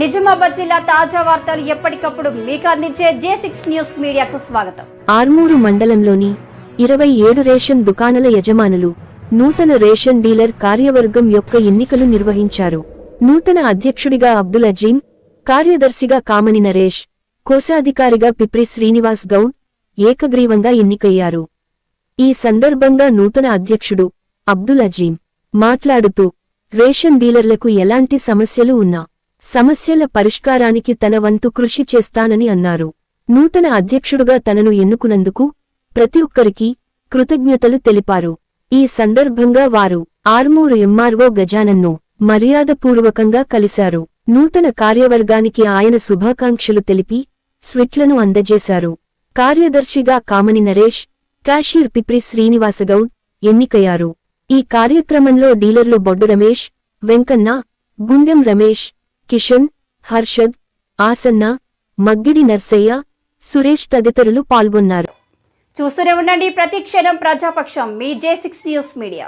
నిజామాబాద్ జిల్లా తాజా వార్తలు ఎప్పటికప్పుడు మీకు అందించే జే సిక్స్ న్యూస్ మీడియాకు స్వాగతం. ఆర్మూరు మండలంలోని ఇరవై ఏడు రేషన్ దుకాణాల యజమానులు నూతన రేషన్ డీలర్ కార్యవర్గం యొక్క ఎన్నికలు నిర్వహించారు. నూతన అధ్యక్షుడిగా అబ్దుల్ అజీం కార్యదర్శిగా కామని నరేష్ కోశాధికారిగా పిప్రి శ్రీనివాస్ గౌడ్ ఏకగ్రీవంగా ఎన్నికయ్యారు. ఈ సందర్భంగా నూతన అధ్యక్షుడు అబ్దుల్ అజీం మాట్లాడుతూ రేషన్ డీలర్లకు ఎలాంటి సమస్యలు ఉన్నా సమస్యల పరిష్కారానికి తన వంతు కృషి చేస్తానని అన్నారు. నూతన అధ్యక్షుడుగా తనను ఎన్నుకున్నందుకు ప్రతి ఒక్కరికి కృతజ్ఞతలు తెలిపారు. ఈ సందర్భంగా వారు ఆర్మూరు ఎంఆర్ఓ గజానన్ను మర్యాదపూర్వకంగా కలిశారు. నూతన కార్యవర్గానికి ఆయన శుభాకాంక్షలు తెలిపి స్విట్లను అందజేశారు. కార్యదర్శిగా కామని నరేష్ క్యాషీర్ పిప్రి శ్రీనివాసగౌడ్ ఎన్నికయ్యారు. ఈ కార్యక్రమంలో డీలర్లు బొడ్డు రమేష్ వెంకన్న గుండెం రమేష్ కిషన్ హర్షద్ ఆసన్న మగ్గిడి నర్సయ్య సురేష్ తదితరులు పాల్గొన్నారు. చూస్తూనే ఉండండి ప్రతి క్షణం ప్రజాపక్షం మీ జే సిక్స్ న్యూస్ మీడియా